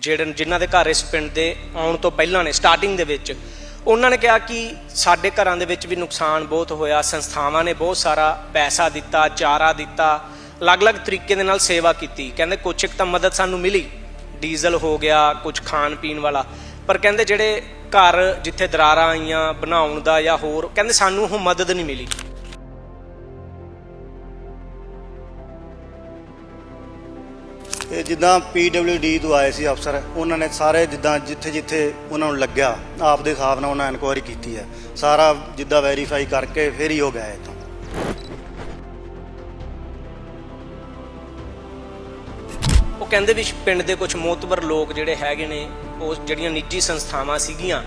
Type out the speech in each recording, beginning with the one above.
ਜਿਹੜੇ ਜਿਨ੍ਹਾਂ ਦੇ ਘਰ ਇਸ ਪਿੰਡ ਦੇ ਆਉਣ ਤੋਂ ਪਹਿਲਾਂ ਨੇ ਸਟਾਰਟਿੰਗ ਦੇ ਵਿੱਚ, ਉਹਨਾਂ ਨੇ ਕਿਹਾ ਕਿ ਸਾਡੇ ਘਰਾਂ ਦੇ ਵਿੱਚ ਵੀ ਨੁਕਸਾਨ ਬਹੁਤ ਹੋਇਆ, ਸੰਸਥਾਵਾਂ ਨੇ ਬਹੁਤ ਸਾਰਾ ਪੈਸਾ ਦਿੱਤਾ, ਚਾਰਾ ਦਿੱਤਾ, ਅਲੱਗ-ਅਲੱਗ ਤਰੀਕੇ ਦੇ ਨਾਲ ਸੇਵਾ ਕੀਤੀ। ਕਹਿੰਦੇ ਕੁਛ ਇੱਕ ਤਾਂ ਮਦਦ ਸਾਨੂੰ ਮਿਲੀ, ਡੀਜ਼ਲ ਹੋ ਗਿਆ ਕੁਝ ਖਾਣ ਪੀਣ ਵਾਲਾ। ਪਰ ਕਹਿੰਦੇ ਜਿਹੜੇ ਘਰ ਜਿੱਥੇ ਦਰਾਰਾਂ ਆਈਆਂ, ਬਣਾਉਣ ਦਾ ਜਾਂ ਹੋਰ, ਕਹਿੰਦੇ ਸਾਨੂੰ ਉਹ ਮਦਦ ਨਹੀਂ ਮਿਲੀ। ਜਿੱਦਾਂ ਡੀ ਤੋਂ ਆਏ ਸੀ ਅਫਸਰ, ਉਹਨਾਂ ਨੇ ਸਾਰੇ ਜਿੱਦਾਂ ਜਿੱਥੇ ਜਿੱਥੇ ਉਹਨਾਂ ਨੂੰ ਲੱਗਿਆ ਆਪ ਦੇ ਹਿਸਾਬ ਨਾਲ ਉਹਨਾਂ ਇਨਕੁਆਇਰੀ ਕੀਤੀ ਹੈ। ਸਾਰਾ ਜਿੱਦਾਂ ਵੈਰੀਫਾਈ ਕਰਕੇ ਫਿਰ ਹੀ ਉਹ ਗਏ ਇੱਥੋਂ। ਉਹ ਕਹਿੰਦੇ ਵੀ ਪਿੰਡ ਦੇ ਕੁਝ ਮੋਤਬਰ ਲੋਕ ਜਿਹੜੇ ਹੈਗੇ ਨੇ, ਉਹ ਜਿਹੜੀਆਂ ਨਿੱਜੀ ਸੰਸਥਾਵਾਂ ਸੀਗੀਆਂ,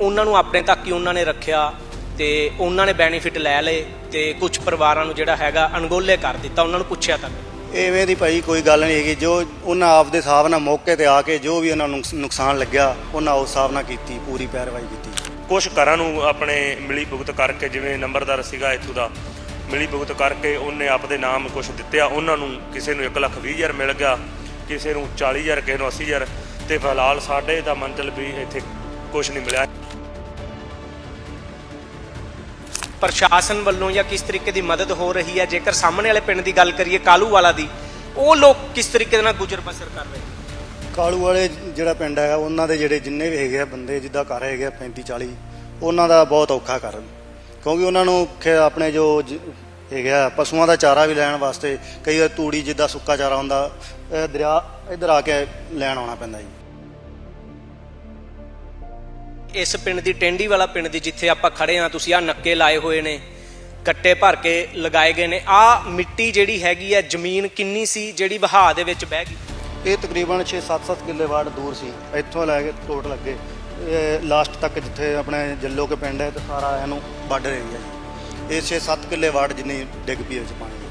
ਉਹਨਾਂ ਨੂੰ ਆਪਣੇ ਤੱਕ ਹੀ ਉਹਨਾਂ ਨੇ ਰੱਖਿਆ ਤੇ ਉਹਨਾਂ ਨੇ ਬੈਨੀਫਿਟ ਲੈ ਲਏ ਤੇ ਕੁਝ ਪਰਿਵਾਰਾਂ ਨੂੰ ਜਿਹੜਾ ਹੈਗਾ ਅਣਗੋਲੇ ਕਰ ਦਿੱਤਾ, ਉਹਨਾਂ ਨੂੰ ਪੁੱਛਿਆ ਤੱਕ। ਇਵੇਂ ਦੀ ਭਾਈ ਕੋਈ ਗੱਲ ਨਹੀਂ ਹੈਗੀ। ਜੋ ਉਹਨਾਂ ਆਪ ਦੇ ਹਿਸਾਬ ਨਾਲ ਮੌਕੇ ਤੇ ਆ ਕੇ ਜੋ ਵੀ ਉਹਨਾਂ ਨੂੰ ਨੁਕਸਾਨ ਲੱਗਿਆ, ਉਹਨਾਂ ਉਸ ਹਿਸਾਬ ਨਾਲ ਕੀਤੀ, ਪੂਰੀ ਪੈਰਵਾਈ ਕੀਤੀ। ਕੁਝ ਘਰਾਂ ਨੂੰ ਆਪਣੇ ਮਿਲੀ ਭੁਗਤ ਕਰਕੇ, ਜਿਵੇਂ ਨੰਬਰਦਾਰ ਸੀਗਾ ਇੱਥੋਂ ਦਾ ਮਿਲੀ ਭੁਗਤ ਕਰਕੇ ਉਹਨੇ ਆਪਦੇ ਨਾਮ ਕੁਝ ਦਿੱਤਿਆ। ਉਹਨਾਂ ਨੂੰ ਕਿਸੇ ਨੂੰ 1 ਲੱਖ 20 ਹਜ਼ਾਰ ਮਿਲ ਗਿਆ, ਕਿਸੇ ਨੂੰ 40 ਹਜ਼ਾਰ, ਕਿਸੇ ਨੂੰ 80 ਹਜ਼ਾਰ। ਤੇ ਫਿਲਹਾਲ ਸਾਡੇ ਦਾ ਮੰਜ਼ਲ ਵੀ ਇੱਥੇ ਕੁਝ ਨਹੀਂ ਮਿਲਿਆ। ਪ੍ਰਸ਼ਾਸਨ ਵੱਲੋਂ ਜਾਂ ਕਿਸ ਤਰੀਕੇ ਦੀ ਮਦਦ ਹੋ ਰਹੀ ਹੈ? ਜੇਕਰ ਸਾਹਮਣੇ ਵਾਲੇ ਪਿੰਡ ਦੀ ਗੱਲ ਕਰੀਏ, ਕਾਲੂ ਵਾਲਾ ਦੀ, ਉਹ ਲੋਕ ਕਿਸ ਤਰੀਕੇ ਦੇ ਨਾਲ ਗੁਜ਼ਰ ਬਸਰ ਕਰ ਰਹੇ ਕਾਲੂ ਵਾਲੇ ਜਿਹੜਾ ਪਿੰਡ ਹੈਗਾ, ਉਹਨਾਂ ਦੇ ਜਿਹੜੇ ਜਿੰਨੇ ਵੀ ਹੈਗੇ ਆ ਬੰਦੇ, ਜਿੱਦਾਂ ਘਰ ਹੈਗੇ ਆ 35 40 ਉਹਨਾਂ ਦਾ ਬਹੁਤ ਔਖਾ ਕਰ ਕਿਉਂਕਿ ਉਹਨਾਂ ਨੂੰ ਖੇ- ਆਪਣੇ ਜੋ ਜ- ਹੈਗੇ ਆ, ਪਸ਼ੂਆਂ ਦਾ ਚਾਰਾ ਵੀ ਲੈਣ ਵਾਸਤੇ ਕਈ ਵਾਰ ਤੂੜੀ ਜਿੱਦਾਂ ਸੁੱਕਾ ਚਾਰਾ ਹੁੰਦਾ, ਇਹ ਦਰਿਆ ਇੱਧਰ ਆ ਕੇ ਲੈਣ ਆਉਣਾ ਪੈਂਦਾ ਜੀ। ਇਸ ਪਿੰਡ ਦੀ ਟੈਂਡੀ ਵਾਲਾ ਪਿੰਡ ਦੀ ਜਿੱਥੇ ਆਪਾਂ ਖੜੇ ਆ ਤੁਸੀਂ ਆ ਨੱਕੇ ਲਾਏ ਹੋਏ ਨੇ ਕੱਟੇ ਭਰ ਕੇ ਲਗਾਏ ਗਏ ਨੇ। ਆ ਮਿੱਟੀ ਜਿਹੜੀ ਹੈਗੀ ਹੈ ਜ਼ਮੀਨ ਕਿੰਨੀ ਸੀ ਜਿਹੜੀ ਵਹਾਅ ਦੇ ਵਿੱਚ ਬਹਿ ਗਈ? ਇਹ ਤਕਰੀਬਨ 6-7-7 ਕਿੱਲੇ ਵਾਟ ਦੂਰ ਸੀ। ਇੱਥੋਂ ਲੈ ਕੇ ਟੋਟਲ ਅੱਗੇ ਲਾਸਟ ਤੱਕ ਜਿੱਥੇ ਆਪਣੇ ਜੱਲੋ ਕੇ ਪਿੰਡ ਹੈ ਤੇ ਸਾਰਾ ਇਹਨੂੰ ਬਾਰਡਰ ਏਰੀਆ ਜੀ। ਇਹ 6-7 ਕਿੱਲੇ ਵਾਟ ਜਿੰਨੀ ਡਿੱਗ ਪਈ ਵਿੱਚ ਪਾਣੀ।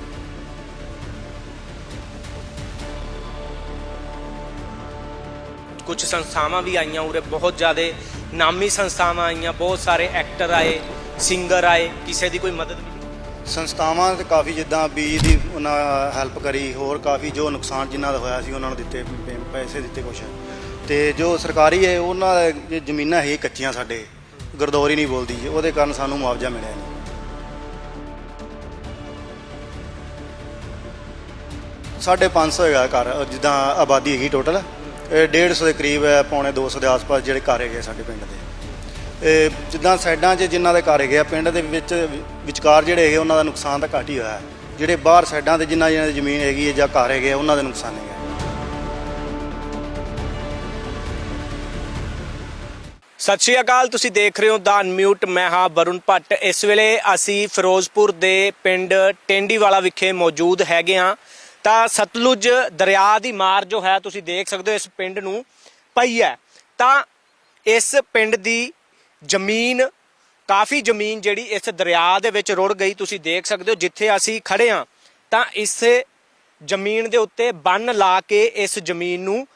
ਕੁਝ ਸੰਸਥਾਵਾਂ ਵੀ ਆਈਆਂ ਉਰੇ ਬਹੁਤ ਜ਼ਿਆਦੇ ਨਾਮੀ ਸੰਸਥਾਵਾਂ ਆਈਆਂ ਬਹੁਤ ਸਾਰੇ ਐਕਟਰ ਆਏ ਸਿੰਗਰ ਆਏ ਕਿਸੇ ਦੀ ਕੋਈ ਮਦਦ ਨਹੀਂ। ਸੰਸਥਾਵਾਂ ਤੇ ਕਾਫੀ ਜਿੱਦਾਂ ਬੀਜ ਦੀ ਉਹਨਾਂ ਹੈਲਪ ਕਰੀ ਹੋਰ ਕਾਫੀ ਜੋ ਨੁਕਸਾਨ ਜਿਨ੍ਹਾਂ ਦਾ ਹੋਇਆ ਸੀ ਉਹਨਾਂ ਨੂੰ ਦਿੱਤੇ ਪੈਸੇ ਦਿੱਤੇ ਕੁਛ। ਤੇ ਜੋ ਸਰਕਾਰੀ ਹੈ ਉਹਨਾਂ ਦਾ ਜ਼ਮੀਨਾਂ ਹੈ ਕੱਚੀਆਂ ਸਾਡੇ ਗਰਦੌਰੀ ਨਹੀਂ ਬੋਲਦੀ ਜੀ, ਉਹਦੇ ਕਾਰਨ ਸਾਨੂੰ ਮੁਆਵਜ਼ਾ ਮਿਲਿਆ ਨਹੀਂ। ਸਾਢੇ 500 ਹੈਗਾ ਘਰ ਜਿੱਦਾਂ ਆਬਾਦੀ ਹੈਗੀ ਟੋਟਲ 150 ਦੇ ਕਰੀਬ ਹੈ ਪੌਣੇ 200 ਦੇ ਆਸ-ਪਾਸ ਜਿਹੜੇ ਘਰ ਹੈਗੇ ਆ ਸਾਡੇ ਪਿੰਡ ਦੇ। ਇਹ ਜਿੱਦਾਂ ਸਾਈਡਾਂ 'ਚ ਜਿਨ੍ਹਾਂ ਦੇ ਘਰ ਹੈਗੇ ਆ, ਪਿੰਡ ਦੇ ਵਿੱਚ ਵਿਚਕਾਰ ਜਿਹੜੇ ਹੈਗੇ ਉਹਨਾਂ ਦਾ ਨੁਕਸਾਨ ਤਾਂ ਘੱਟ ਹੀ ਹੋਇਆ ਜਿਹੜੇ ਬਾਹਰ ਸਾਈਡਾਂ ਤੇ ਜਿਨ੍ਹਾਂ ਜਿਨ੍ਹਾਂ ਦੀ ਜ਼ਮੀਨ ਹੈਗੀ ਹੈ ਜਾਂ ਘਰ ਹੈਗੇ ਆ, ਉਹਨਾਂ ਦੇ ਨੁਕਸਾਨ ਹੈਗਾ ਸਤਿ ਸ਼੍ਰੀ ਅਕਾਲ, ਤੁਸੀਂ ਦੇਖ ਰਹੇ ਹੋ ਦਾ ਅਨਮਿਊਟ, ਮੈਂ ਹਾਂ ਵਰੁਣ ਭੱਟ। ਇਸ ਵੇਲੇ ਅਸੀਂ ਫਿਰੋਜ਼ਪੁਰ ਦੇ ਪਿੰਡ ਟੈਂਡੀਵਾਲਾ ਵਿਖੇ ਮੌਜੂਦ ਹੈਗੇ ਆ ਤਾਂ ਸਤਲੁਜ ਦਰਿਆ ਦੀ ਮਾਰ ਜੋ ਹੈ, ਤੁਸੀਂ ਦੇਖ ਸਕਦੇ ਹੋ ਇਸ ਪਿੰਡ ਨੂੰ ਪਈ ਹੈ। ਤਾਂ ਇਸ ਪਿੰਡ ਦੀ ਜ਼ਮੀਨ, ਕਾਫੀ ਜ਼ਮੀਨ ਜਿਹੜੀ ਇਸ ਦਰਿਆ ਦੇ ਵਿੱਚ ਰੁੜ ਗਈ, ਤੁਸੀਂ ਦੇਖ ਸਕਦੇ ਹੋ ਜਿੱਥੇ ਅਸੀਂ ਖੜੇ ਆ ਤਾਂ ਇਸ ਜ਼ਮੀਨ ਦੇ ਉੱਤੇ ਬੰਨ ਲਾ ਕੇ ਇਸ ਜ਼ਮੀਨ ਨੂੰ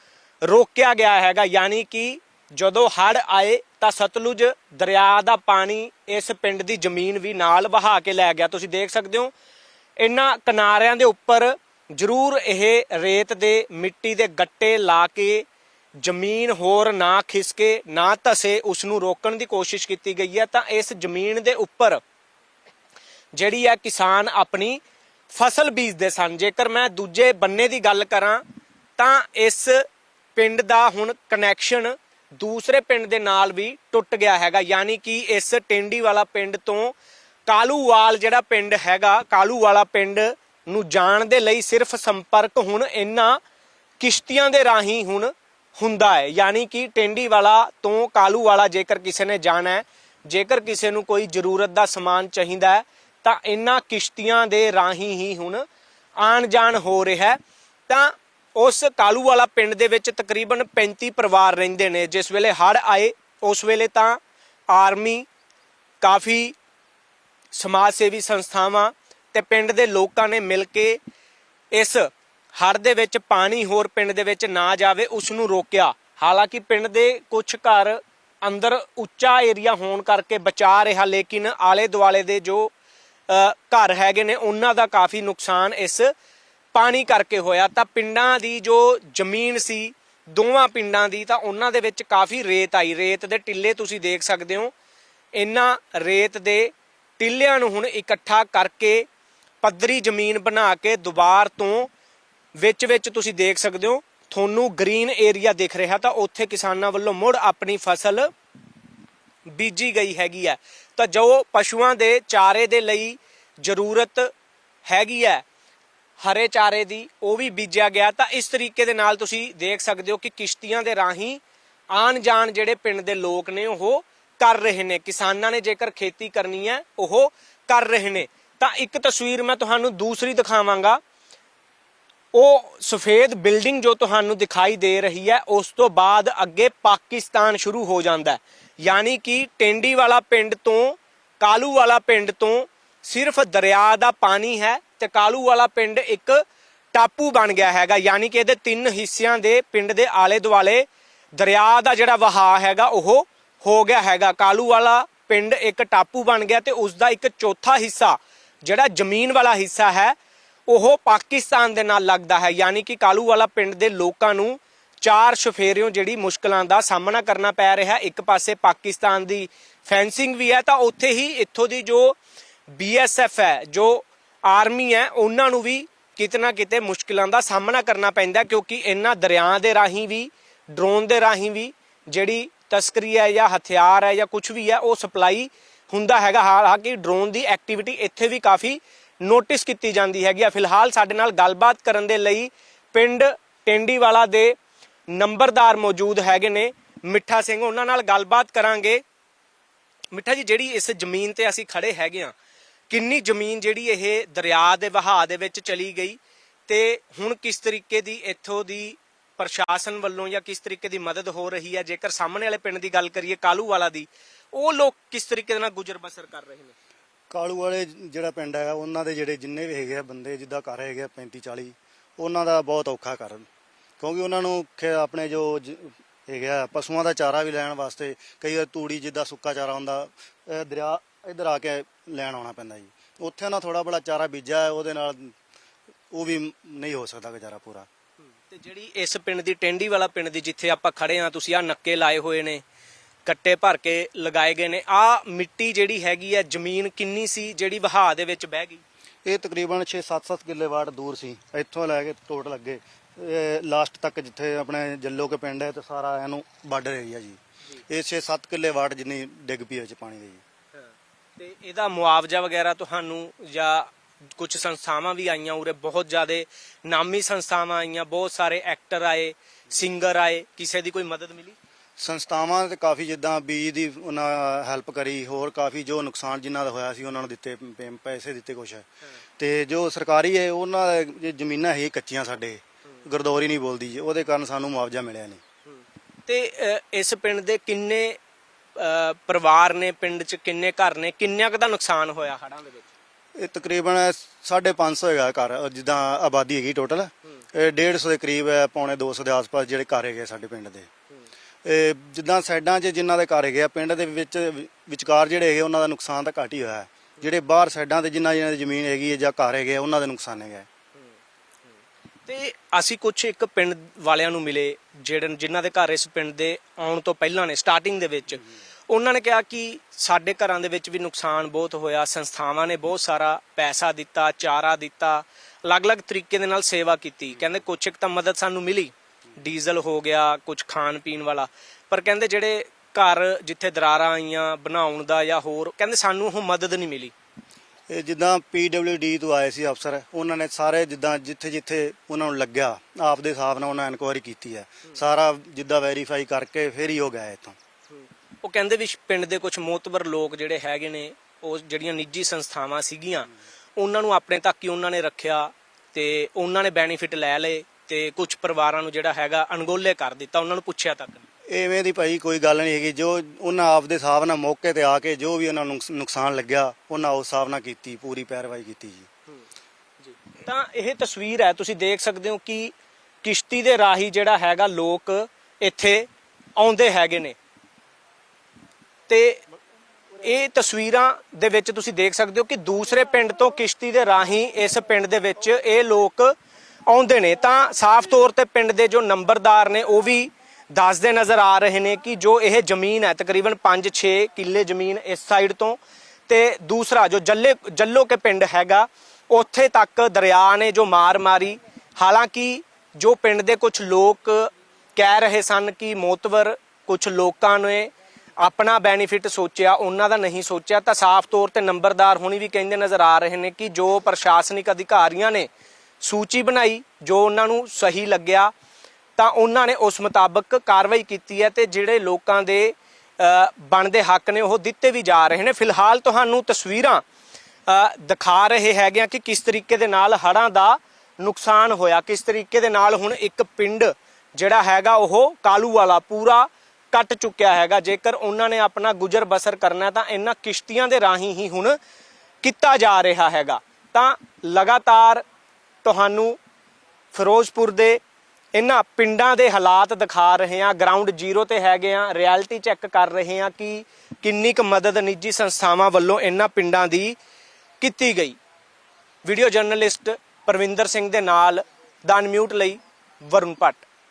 ਰੋਕਿਆ ਗਿਆ ਹੈਗਾ। ਯਾਨੀ ਕਿ ਜਦੋਂ ਹੜ੍ਹ ਆਏ, ਤਾਂ ਸਤਲੁਜ ਦਰਿਆ ਦਾ ਪਾਣੀ ਇਸ ਪਿੰਡ ਦੀ ਜ਼ਮੀਨ ਵੀ ਨਾਲ ਵਹਾ ਕੇ ਲੈ ਗਿਆ। ਤੁਸੀਂ ਦੇਖ ਸਕਦੇ ਹੋ, ਇਹਨਾਂ ਕਿਨਾਰਿਆਂ ਦੇ ਉੱਪਰ ਜ਼ਰੂਰ ਇਹ ਰੇਤ ਦੇ ਮਿੱਟੀ ਦੇ ਗੱਟੇ ਲਾ ਕੇ ਜ਼ਮੀਨ ਹੋਰ ਨਾ ਖਿਸਕੇ, ਨਾ ਧਸੇ ਉਸ ਨੂੰ ਰੋਕਣ ਦੀ ਕੋਸ਼ਿਸ਼ ਕੀਤੀ ਗਈ ਹੈ, ਤਾਂ ਇਸ ਜ਼ਮੀਨ ਦੇ ਉੱਪਰ ਜਿਹੜੀ ਹੈ ਕਿਸਾਨ ਆਪਣੀ ਫਸਲ ਬੀਜਦੇ ਸਨ। ਜੇਕਰ ਮੈਂ ਦੂਜੇ ਬੰਨੇ ਦੀ ਗੱਲ ਕਰਾਂ, ਤਾਂ ਇਸ ਪਿੰਡ ਦਾ ਹੁਣ ਕਨੈਕਸ਼ਨ ਦੂਸਰੇ ਪਿੰਡ ਦੇ ਨਾਲ ਵੀ ਟੁੱਟ ਗਿਆ ਹੈਗਾ। ਯਾਨੀ ਕਿ ਇਸ ਟੈਂਡੀ ਵਾਲਾ ਪਿੰਡ ਤੋਂ ਕਾਲੂਵਾਲ ਜਿਹੜਾ ਪਿੰਡ ਹੈਗਾ ਕਾਲੂ ਵਾਲਾ ਪਿੰਡ ਨੂੰ ਜਾਣ ਦੇ ਲਈ ਸਿਰਫ ਸੰਪਰਕ ਹੁਣ ਇਹਨਾਂ ਕਿਸ਼ਤੀਆਂ ਦੇ ਰਾਹੀਂ ਹੁਣ ਹੁੰਦਾ ਹੈ। ਯਾਨੀ ਕਿ ਟੈਂਡੀ ਵਾਲਾ ਤੋਂ ਕਾਲੂ ਵਾਲਾ ਜੇਕਰ ਕਿਸੇ ਨੇ ਜਾਣਾ ਹੈ, ਜੇਕਰ ਕਿਸੇ ਨੂੰ ਕੋਈ ਜ਼ਰੂਰਤ ਦਾ ਸਮਾਨ ਚਾਹੀਦਾ ਹੈ, ਤਾਂ ਇਹਨਾਂ ਕਿਸ਼ਤੀਆਂ ਦੇ ਰਾਹੀਂ ਹੀ ਹੁਣ ਆਣ ਜਾਣ ਹੋ ਰਿਹਾ ਤਾਂ ਉਸ ਕਾਲੂ ਵਾਲਾ ਪਿੰਡ ਦੇ ਵਿੱਚ ਤਕਰੀਬਨ 35 ਪਰਿਵਾਰ ਰਹਿੰਦੇ ਨੇ। ਜਿਸ ਵੇਲੇ ਹੜ੍ਹ ਆਏ, ਉਸ ਵੇਲੇ ਤਾਂ ਆਰਮੀ, ਕਾਫੀ ਸਮਾਜ ਸੇਵੀ ਸੰਸਥਾਵਾਂ ਤੇ ਪਿੰਡ ਦੇ ਲੋਕਾਂ ਨੇ ਮਿਲ ਕੇ ਇਸ ਹੜ੍ਹ ਦੇ ਵਿੱਚ ਪਾਣੀ ਹੋਰ ਪਿੰਡ ਦੇ ਵਿੱਚ ਨਾ ਜਾਵੇ ਉਸ ਨੂੰ ਰੋਕਿਆ। ਹਾਲਾਂਕਿ ਪਿੰਡ ਦੇ ਕੁਝ ਘਰ ਅੰਦਰ ਉੱਚਾ ਏਰੀਆ ਹੋਣ ਕਰਕੇ ਬਚਾ ਰਿਹਾ, ਲੇਕਿਨ ਆਲੇ ਦੁਆਲੇ ਦੇ ਜੋ ਘਰ ਹੈਗੇ ਨੇ, ਉਹਨਾਂ ਦਾ ਕਾਫੀ ਨੁਕਸਾਨ ਇਸ ਪਾਣੀ ਕਰਕੇ ਹੋਇਆ। ਤਾਂ ਪਿੰਡਾਂ ਦੀ ਜੋ ਜ਼ਮੀਨ ਸੀ, ਦੋਵਾਂ ਪਿੰਡਾਂ ਦੀ, ਤਾਂ ਉਹਨਾਂ ਦੇ ਵਿੱਚ ਕਾਫੀ ਰੇਤ ਆਈ। ਰੇਤ ਦੇ ਟਿੱਲੇ ਤੁਸੀਂ ਦੇਖ ਸਕਦੇ ਹੋ। ਇਹਨਾਂ ਰੇਤ ਦੇ ਟਿੱਲਿਆਂ ਨੂੰ ਹੁਣ ਇਕੱਠਾ ਕਰਕੇ ਪੱਧਰੀ ਜ਼ਮੀਨ ਬਣਾ ਕੇ ਦੁਬਾਰ ਤੋਂ ਵਿੱਚ ਵਿੱਚ ਤੁਸੀਂ ਦੇਖ ਸਕਦੇ ਹੋ, ਤੁਹਾਨੂੰ ਗ੍ਰੀਨ ਏਰੀਆ ਦਿਖ ਰਿਹਾ ਤਾਂ ਉੱਥੇ ਕਿਸਾਨਾਂ ਵੱਲੋਂ ਮੁੜ ਆਪਣੀ ਫਸਲ ਬੀਜੀ ਗਈ ਹੈਗੀ ਹੈ। ਤਾਂ ਜੋ ਪਸ਼ੂਆਂ ਦੇ ਚਾਰੇ ਦੇ ਲਈ ਜ਼ਰੂਰਤ ਹੈਗੀ ਹੈ, ਹਰੇ ਚਾਰੇ ਦੀ, ਉਹ ਵੀ ਬੀਜਿਆ ਗਿਆ। ਤਾਂ ਇਸ ਤਰੀਕੇ ਦੇ ਨਾਲ ਤੁਸੀਂ ਦੇਖ ਸਕਦੇ ਹੋ ਕਿ ਕਿਸ਼ਤੀਆਂ ਦੇ ਰਾਹੀਂ ਆਣ ਜਾਣ ਜਿਹੜੇ ਪਿੰਡ ਦੇ ਲੋਕ ਨੇ, ਉਹ ਕਰ ਰਹੇ ਨੇ। ਕਿਸਾਨਾਂ ਨੇ ਜੇਕਰ ਖੇਤੀ ਕਰਨੀ ਹੈ, ਉਹ ਕਰ ਰਹੇ ਨੇ। ਤਾਂ ਇੱਕ ਤਸਵੀਰ ਮੈਂ ਤੁਹਾਨੂੰ ਦੂਸਰੀ ਦਿਖਾਵਾਂਗਾ। ਉਹ ਸਫੇਦ ਬਿਲਡਿੰਗ ਜੋ ਤੁਹਾਨੂੰ ਦਿਖਾਈ ਦੇ ਰਹੀ ਹੈ, ਉਸ ਤੋਂ ਬਾਅਦ ਅੱਗੇ ਪਾਕਿਸਤਾਨ ਸ਼ੁਰੂ ਹੋ ਜਾਂਦਾ ਹੈ। ਯਾਨੀ ਕਿ ਟੈਂਡੀ ਵਾਲਾ ਪਿੰਡ ਤੋਂ ਕਾਲੂ ਵਾਲਾ ਪਿੰਡ ਤੋਂ ਸਿਰਫ ਦਰਿਆ ਦਾ ਪਾਣੀ ਹੈ ਤੇ ਕਾਲੂ ਵਾਲਾ ਪਿੰਡ ਇੱਕ ਟਾਪੂ ਬਣ ਗਿਆ ਹੈਗਾ। ਯਾਨੀ ਕਿ ਇਹਦੇ ਤਿੰਨ ਹਿੱਸਿਆਂ ਦੇ ਪਿੰਡ ਦੇ ਆਲੇ ਦੁਆਲੇ ਦਰਿਆ ਦਾ ਜਿਹੜਾ ਵਹਾਅ ਹੈਗਾ, ਉਹ ਹੋ ਗਿਆ ਹੈਗਾ। ਕਾਲੂ ਵਾਲਾ ਪਿੰਡ ਇੱਕ ਟਾਪੂ ਬਣ ਗਿਆ ਤੇ ਉਸ ਦਾ ਇੱਕ ਚੌਥਾ ਹਿੱਸਾ ਜਿਹੜਾ ਜ਼ਮੀਨ ਵਾਲਾ ਹਿੱਸਾ ਹੈ, ਉਹ ਪਾਕਿਸਤਾਨ ਦੇ ਨਾਲ ਲੱਗਦਾ ਹੈ। ਯਾਨੀ ਕਿ ਕਾਲੂ ਵਾਲਾ ਪਿੰਡ ਦੇ ਲੋਕਾਂ ਨੂੰ ਚਾਰ ਸ਼ਫੇਰਿਓਂ ਜਿਹੜੀ ਮੁਸ਼ਕਲਾਂ ਦਾ ਸਾਹਮਣਾ ਕਰਨਾ ਪੈ ਰਿਹਾ ਇੱਕ ਪਾਸੇ ਪਾਕਿਸਤਾਨ ਦੀ ਫੈਂਸਿੰਗ ਵੀ ਹੈ, ਤਾਂ ਉੱਥੇ ਹੀ ਇੱਥੋਂ ਦੀ ਜੋ ਬੀਐਸਐਫ ਹੈ, ਜੋ ਆਰਮੀ ਹੈ, ਉਹਨਾਂ ਨੂੰ ਵੀ ਕਿਤੇ ਨਾ ਕਿਤੇ ਮੁਸ਼ਕਲਾਂ ਦਾ ਸਾਹਮਣਾ ਕਰਨਾ ਪੈਂਦਾ ਕਿਉਂਕਿ ਇਹਨਾਂ ਦਰਿਆ ਦੇ ਰਾਹੀਂ ਵੀ, ਡਰੋਨ ਦੇ ਰਾਹੀਂ ਵੀ ਜਿਹੜੀ ਤਸਕਰੀ ਹੈ ਜਾਂ ਹਥਿਆਰ ਹੈ ਜਾਂ ਕੁਝ ਵੀ ਹੈ, ਉਹ ਸਪਲਾਈ ਹੁੰਦਾ ਹੈਗਾ। ਹਾਲਾਂਕਿ ਡਰੋਨ ਦੀ ਐਕਟੀਵਿਟੀ ਇੱਥੇ ਵੀ ਕਾਫੀ ਨੋਟਿਸ ਕੀਤੀ ਜਾਂਦੀ ਹੈਗੀ ਆ। ਫਿਲਹਾਲ ਸਾਡੇ ਨਾਲ ਗੱਲਬਾਤ ਕਰਨ ਦੇ ਲਈ ਪਿੰਡ ਟੈਂਡੀਵਾਲਾ ਦੇ ਨੰਬਰਦਾਰ ਮੌਜੂਦ ਹੈਗੇ ਨੇ। ਮਿੱਠਾ ਸਿੰਘ, ਉਹਨਾਂ ਨਾਲ ਗੱਲਬਾਤ ਕਰਾਂਗੇ। ਮਿੱਠਾ ਜੀ, ਜਿਹੜੀ ਇਸ ਜ਼ਮੀਨ ਤੇ ਅਸੀਂ ਖੜੇ ਹੈਗੇ ਆ, ਕਿੰਨੀ ਜ਼ਮੀਨ ਜਿਹੜੀ ਇਹ ਦਰਿਆ ਦੇ ਵਹਾਅ ਦੇ ਵਿੱਚ ਚਲੀ ਗਈ ਤੇ ਹੁਣ ਕਿਸ ਤਰੀਕੇ ਦੀ ਇੱਥੋਂ ਦੀ ਪ੍ਰਸ਼ਾਸਨ ਵੱਲੋਂ ਜਾਂ ਕਿਸ ਤਰੀਕੇ ਦੀ ਮਦਦ ਹੋ ਰਹੀ ਹੈ? ਜੇਕਰ ਸਾਹਮਣੇ ਵਾਲੇ ਪਿੰਡ ਦੀ ਗੱਲ ਕਰੀਏ ਕਾਲੂ ਵਾਲਾ ਦੀ ਉਹ ਲੋਕ ਕਿਸ ਤਰੀਕੇ ਦੇ ਨਾਲ ਗੁਜ਼ਰ ਬਸਰ ਕਰ ਰਹੇ ਨੇ? ਕਾਲੂ ਵਾਲੇ ਜਿਹੜਾ ਪਿੰਡ ਹੈਗਾ ਉਹਨਾਂ ਦੇ ਜਿਹੜੇ ਜਿੰਨੇ ਵੀ ਹੈਗੇ ਆ ਬੰਦੇ ਜਿੱਦਾਂ ਘਰ ਹੈਗੇ ਆ 35 40 ਉਹਨਾਂ ਦਾ ਬਹੁਤ ਔਖਾ ਕਰਨ। ਕਿਉਂਕਿ ਉਹਨਾਂ ਨੂੰ ਖੇ- ਆਪਣੇ ਜੋ ਜ- ਹੈਗੇ ਆ ਪਸ਼ੂਆਂ ਦਾ ਚਾਰਾ ਵੀ ਲੈਣ ਵਾਸਤੇ ਕਈ ਵਾਰ ਤੂੜੀ ਜਿੱਦਾਂ ਸੁੱਕਾ ਚਾਰਾ ਹੁੰਦਾ ਇਹ ਦਰਿਆ ਇੱਧਰ ਆ ਕੇ ਲੈਣ ਆਉਣਾ ਪੈਂਦਾ ਜੀ। ਉੱਥੇ ਉਹਨਾਂ ਥੋੜਾ ਬੜਾ ਚਾਰਾ ਬੀਜਿਆ ਹੈ, ਉਹਦੇ ਨਾਲ ਉਹ ਵੀ ਨਹੀਂ ਹੋ ਸਕਦਾ ਗੁਜ਼ਾਰਾ ਪੂਰਾ। ਤੇ ਜਿਹੜੀ ਇਸ ਪਿੰਡ ਦੀ ਟੈਂਡੀ ਵਾਲਾ ਪਿੰਡ ਦੀ ਜਿੱਥੇ ਆਪਾਂ ਖੜੇ ਆ ਤੁਸੀਂ ਆ ਨੱਕੇ ਲਾਏ ਹੋਏ ਨੇ ਕੱਟੇ ਭਰ ਕੇ ਲਗਾਏ ਗਏ ਨੇ। ਆ ਮਿੱਟੀ ਜਿਹੜੀ ਹੈਗੀ ਆ ਜ਼ਮੀਨ ਕਿੰਨੀ ਸੀ ਜਿਹੜੀ ਵਹਾਅ ਦੇ ਵਿੱਚ ਬਹਿ ਗਈ? ਇਹ ਤਕਰੀਬਨ 6-7 ਕਿੱਲੇ ਵਾਟ ਦੂਰ ਸੀ। ਇੱਥੋਂ ਲੈ ਕੇ ਟੋਟਲ ਅੱਗੇ ਲਾਸਟ ਤੱਕ ਜਿੱਥੇ ਆਪਣੇ ਜੱਲੋ ਕੇ ਪਿੰਡ ਹੈ ਤੇ ਸਾਰਾ ਇਹਨੂੰ ਬਾਰਡਰ ਏਰੀਆ ਜੀ। ਇਹ 6-7 ਕਿੱਲੇ ਵਾਟ ਜਿੰਨੀ ਡਿੱਗ ਪਈ ਵਿੱਚ ਪਾਣੀ ਦੇ ਜੀ। ਤੇ ਇਹਦਾ ਮੁਆਵਜ਼ਾ ਵਗੈਰਾ ਤੁਹਾਨੂੰ ਜਾਂ ਕੁਝ ਸੰਸਥਾਵਾਂ ਵੀ ਆਈਆਂ ਉਰੇ? ਬਹੁਤ ਜ਼ਿਆਦਾ ਨਾਮੀ ਸੰਸਥਾਵਾਂ ਆਈਆਂ ਬਹੁਤ ਸਾਰੇ ਐਕਟਰ ਆਏ ਸਿੰਗਰ ਆਏ ਕਿਸੇ ਦੀ ਕੋਈ ਮਦਦ ਮਿਲੀ? ਸੰਸਥਾਵਾਂ ਤੇ ਕਾਫੀ ਜਿੱਦਾਂ ਬੀਜ ਦੀ ਉਹਨਾਂ ਹੈਲਪ ਕਰੀ ਹੋਰ ਕਾਫੀ ਜੋ ਨੁਕਸਾਨ ਜਿਨ੍ਹਾਂ ਦਾ ਹੋਇਆ ਸੀ ਉਹਨਾਂ ਨੂੰ ਦਿੱਤੇ ਪੈ- ਪੈਸੇ ਦਿੱਤੇ ਕੁਛ। ਤੇ ਜੋ ਸਰਕਾਰੀ ਹੈ ਉਹਨਾਂ ਦੇ ਜ਼ਮੀਨਾਂ ਹੈ ਕੱਚੀਆਂ ਸਾਡੇ। ਗਰਦੌਰੀ ਨਹੀਂ ਬੋਲਦੀ ਜੀ ਉਹਦੇ ਕਾਰਨ ਸਾਨੂੰ ਮੁਆਵਜ਼ਾ ਮਿਲਿਆ ਨਹੀਂ। ਤੇ ਅ, ਇਸ ਪਿੰਡ ਦੇ ਕਿੰਨੇ ਅ, ਪਰਿਵਾਰ ਨੇ ਪਿੰਡ 'ਚ ਕਿੰਨੇ ਘਰ ਨੇ ਕਿੰਨਿਆਂ ਕੁ ਦਾ ਨੁਕਸਾਨ ਹੋਇਆ ਹੜਾਂ ਦੇ ਵਿੱਚ? ਇਹ ਤਕਰੀਬਨ 550 ਹੈਗਾ ਘਰ ਜਿੱਦਾਂ ਆਬਾਦੀ ਹੈਗੀ ਟੋਟਲ ਇਹ 150 ਦੇ ਕਰੀਬ ਹੈ ਪੌਣੇ 200 ਦੇ ਆਸ-ਪਾਸ ਜਿਹੜੇ ਘਰ ਹੈਗੇ ਸਾਡੇ ਪਿੰਡ ਦੇ। ਜਿੱਦਾਂ ਸਾਈਡਾਂ 'ਚ ਜਿਨ੍ਹਾਂ ਦੇ ਘਰ ਹੈਗੇ ਆ ਪਿੰਡ ਦੇ ਵਿੱਚ ਵਿਚਕਾਰ ਜਿਹੜੇ ਹੈਗੇ ਉਹਨਾਂ ਦਾ ਨੁਕਸਾਨ ਤਾਂ ਘੱਟ ਹੀ ਹੋਇਆ ਹੈ। ਜਿਹੜੇ ਬਾਹਰ ਸਾਈਡਾਂ ਤੇ ਜਿਨ੍ਹਾਂ ਜਿਨ੍ਹਾਂ ਦੀ ਜ਼ਮੀਨ ਹੈਗੀ ਹੈ ਜਾਂ ਘਰ ਹੈਗੇ ਆ, ਉਹਨਾਂ ਦੇ ਨੁਕਸਾਨ ਹੈਗਾ ਹੈ। ਤੇ ਅਸੀਂ ਕੁਝ ਇੱਕ ਪਿੰਡ ਵਾਲਿਆਂ ਨੂੰ ਮਿਲੇ ਜਿਹੜੇ ਜਿਨ੍ਹਾਂ ਦੇ ਘਰ ਇਸ ਪਿੰਡ ਦੇ ਆਉਣ ਤੋਂ ਪਹਿਲਾਂ ਨੇ ਸਟਾਰਟਿੰਗ ਦੇ ਵਿੱਚ ਉਹਨਾਂ ਨੇ ਕਿਹਾ ਕਿ ਸਾਡੇ ਘਰਾਂ ਦੇ ਵਿੱਚ ਵੀ ਨੁਕਸਾਨ ਬਹੁਤ ਹੋਇਆ ਸੰਸਥਾਵਾਂ ਨੇ ਬਹੁਤ ਸਾਰਾ ਪੈਸਾ ਦਿੱਤਾ ਚਾਰਾ ਦਿੱਤਾ ਅਲੱਗ-ਅਲੱਗ ਤਰੀਕੇ ਦੇ ਨਾਲ ਸੇਵਾ ਕੀਤੀ ਕਹਿੰਦੇ ਕੁਛ ਇੱਕ ਤਾਂ ਮਦਦ ਸਾਨੂੰ ਮਿਲੀ ਡੀਜ਼ਲ ਹੋ ਗਿਆ ਕੁਝ ਖਾਣ ਪੀਣ ਵਾਲਾ। ਪਰ ਕਹਿੰਦੇ ਜਿਹੜੇ ਘਰ ਜਿੱਥੇ ਦਰਾਰਾਂ ਆਈਆਂ ਬਣਾਉਣ ਦਾ ਜਾਂ ਹੋਰ ਕਹਿੰਦੇ ਸਾਨੂੰ ਉਹ ਮਦਦ ਨਹੀਂ ਮਿਲੀ। ਇਹ ਜਿੱਦਾਂ ਡੀ ਤੋਂ ਆਏ ਸੀ ਅਫਸਰ ਉਹਨਾਂ ਨੇ ਸਾਰੇ ਜਿੱਦਾਂ ਜਿੱਥੇ ਜਿੱਥੇ ਉਹਨਾਂ ਨੂੰ ਲੱਗਿਆ ਆਪ ਦੇ ਹਿਸਾਬ ਨਾਲ ਉਹਨਾਂ ਇਨਕੁਆਇਰੀ ਕੀਤੀ ਹੈ। ਸਾਰਾ ਜਿੱਦਾਂ ਵੈਰੀਫਾਈ ਕਰਕੇ ਫਿਰ ਹੀ ਉਹ ਗਏ ਇੱਥੋਂ। ਉਹ ਕਹਿੰਦੇ ਵੀ ਪਿੰਡ ਦੇ ਕੁਝ ਮੋਤਬਰ ਲੋਕ ਜਿਹੜੇ ਹੈਗੇ ਨੇ ਉਹ ਜਿਹੜੀਆਂ ਨਿੱਜੀ ਸੰਸਥਾਵਾਂ ਸੀਗੀਆਂ ਉਹਨਾਂ ਨੂੰ ਆਪਣੇ ਤੱਕ ਹੀ ਉਹਨਾਂ ਨੇ ਰੱਖਿਆ ਤੇ ਉਹਨਾਂ ਨੇ ਬੈਨੀਫਿਟ ਲੈ ਲਏ। ਤੇ ਕੁਝ ਪਰਿਵਾਰਾਂ ਨੂੰ ਜਿਹੜਾ ਹੈਗਾ ਅਣਗੋਲੇ ਕਰ ਦਿੱਤਾ ਉਹਨਾਂ ਨੂੰ ਪੁੱਛਿਆ ਤੱਕ ਨਹੀਂ। ਐਵੇਂ ਦੀ ਭਾਈ ਕੋਈ ਗੱਲ ਨਹੀਂ ਹੈਗੀ ਜੋ ਉਹਨਾਂ ਆਪ ਦੇ ਹਿਸਾਬ ਨਾਲ ਮੌਕੇ ਤੇ ਆ ਕੇ ਜੋ ਵੀ ਉਹਨਾਂ ਨੂੰ ਨੁਕਸ- ਨੁਕਸਾਨ ਲੱਗਿਆ ਉਹਨਾਂ ਉਸ ਹਿਸਾਬ ਨਾਲ ਕੀਤੀ ਪੂਰੀ ਪੈਰਵਾਈ ਕੀਤੀ ਜੀ। ਤਾਂ ਇਹ ਤਸਵੀਰ ਹੈ ਤੁਸੀਂ ਦੇਖ ਸਕਦੇ ਹੋ ਕਿ ਕਿਸ਼ਤੀ ਦੇ ਰਾਹੀ ਜਿਹੜਾ ਹੈਗਾ ਲੋਕ ਇੱਥੇ ਆਉਂਦੇ ਹੈਗੇ ਨੇ। ਤੇ ਇਹ ਤਸਵੀਰਾਂ ਦੇ ਵਿੱਚ ਤੁਸੀਂ ਦੇਖ ਸਕਦੇ ਹੋ ਕਿ ਦੂਸਰੇ ਪਿੰਡ ਤੋਂ ਕਿਸ਼ਤੀ ਦੇ ਰਾਹੀਂ ਇਸ ਪਿੰਡ ਦੇ ਵਿੱਚ ਇਹ ਲੋਕ ਆਉਂਦੇ ਨੇ, ਤਾਂ ਸਾਫ਼ ਤੌਰ ਤੇ ਪਿੰਡ ਦੇ ਜੋ ਨੰਬਰਦਾਰ ਨੇ, ਉਹ ਵੀ ਦੱਸਦੇ ਨਜ਼ਰ ਆ ਰਹੇ ਨੇ ਕਿ ਜੋ ਇਹ ਜ਼ਮੀਨ ਹੈ, ਤਕਰੀਬਨ 5-6 ਕਿੱਲੇ ਜ਼ਮੀਨ ਇਸ ਸਾਈਡ ਤੋਂ ਤੇ ਦੂਸਰਾ ਜੋ ਜੱਲੇ, ਜੱਲੋ ਕੇ ਪਿੰਡ ਹੈਗਾ, ਉੱਥੇ ਤੱਕ ਦਰਿਆ ਨੇ ਜੋ ਮਾਰ ਮਾਰੀ। ਹਾਲਾਂਕਿ ਜੋ ਪਿੰਡ ਦੇ ਕੁਝ ਲੋਕ ਕਹਿ ਰਹੇ ਸਨ ਕਿ ਮੋਤਵਰ ਕੁਝ ਲੋਕਾਂ ਨੇ ਆਪਣਾ ਬੈਨੀਫਿਟ ਸੋਚਿਆ, ਉਹਨਾਂ ਦਾ ਨਹੀਂ ਸੋਚਿਆ, ਤਾਂ ਸਾਫ਼ ਤੌਰ ਤੇ ਨੰਬਰਦਾਰ ਹੁਣੀ ਵੀ ਕਹਿੰਦੇ ਨਜ਼ਰ ਆ ਰਹੇ ਨੇ ਕਿ ਜੋ ਪ੍ਰਸ਼ਾਸਨਿਕ ਅਧਿਕਾਰੀਆਂ ਨੇ ਸੂਚੀ ਬਣਾਈ, ਜੋ ਉਹਨਾਂ ਨੂੰ ਸਹੀ ਲੱਗਿਆ, ਤਾਂ ਉਹਨਾਂ ਨੇ ਉਸ ਮੁਤਾਬਕ ਕਾਰਵਾਈ ਕੀਤੀ ਹੈ ਤੇ ਜਿਹੜੇ ਲੋਕਾਂ ਦੇ ਬਣਦੇ ਹੱਕ ਨੇ ਉਹ ਦਿੱਤੇ ਵੀ ਜਾ ਰਹੇ ਨੇ। ਫਿਲਹਾਲ ਤੁਹਾਨੂੰ ਤਸਵੀਰਾਂ ਦਿਖਾ ਰਹੇ ਹੈਗੇ ਆ ਕਿ ਕਿਸ ਤਰੀਕੇ ਦੇ ਨਾਲ ਹੜ੍ਹਾਂ ਦਾ ਨੁਕਸਾਨ ਹੋਇਆ। ਕਿਸ ਤਰੀਕੇ ਦੇ ਨਾਲ ਹੁਣ ਇੱਕ ਪਿੰਡ ਜਿਹੜਾ ਹੈਗਾ ਉਹ ਕਾਲੂ ਵਾਲਾ ਪੂਰਾ ਕੱਟ ਚੁੱਕਿਆ ਹੈਗਾ। ਜੇਕਰ ਉਹਨਾਂ ਨੇ ਆਪਣਾ ਗੁਜ਼ਰ ਬਸਰ ਕਰਨਾ ਤਾਂ ਇਹਨਾਂ ਕਿਸ਼ਤੀਆਂ ਦੇ ਰਾਹੀਂ ਹੀ ਹੁਣ ਕੀਤਾ ਜਾ ਰਿਹਾ ਹੈਗਾ। ਤਾਂ ਲਗਾਤਾਰ ਤੁਹਾਨੂੰ ਫਿਰੋਜ਼ਪੁਰ ਦੇ ਇਹਨਾਂ ਪਿੰਡਾਂ ਦੇ ਹਾਲਾਤ ਦਿਖਾ ਰਹੇ ਹਾਂ। ਗਰਾਊਂਡ ਜ਼ੀਰੋ ਤੇ ਹੈਗੇ ਆ ਰਿਐਲਿਟੀ ਚੈੱਕ ਕਰ ਰਹੇ ਹਾਂ ਕਿ ਕਿੰਨੀ ਕੁ ਮਦਦ ਨਿੱਜੀ ਸੰਸਥਾਵਾਂ ਵੱਲੋਂ ਇਹਨਾਂ ਪਿੰਡਾਂ ਦੀ ਕੀਤੀ ਗਈ। ਵੀਡੀਓ ਜਰਨਲਿਸਟ ਪਰਵਿੰਦਰ ਸਿੰਘ ਦੇ ਨਾਲ ਦਾ ਅਨਮਿਊਟ ਲਈ ਵਰੁਣ ਭੱਟ।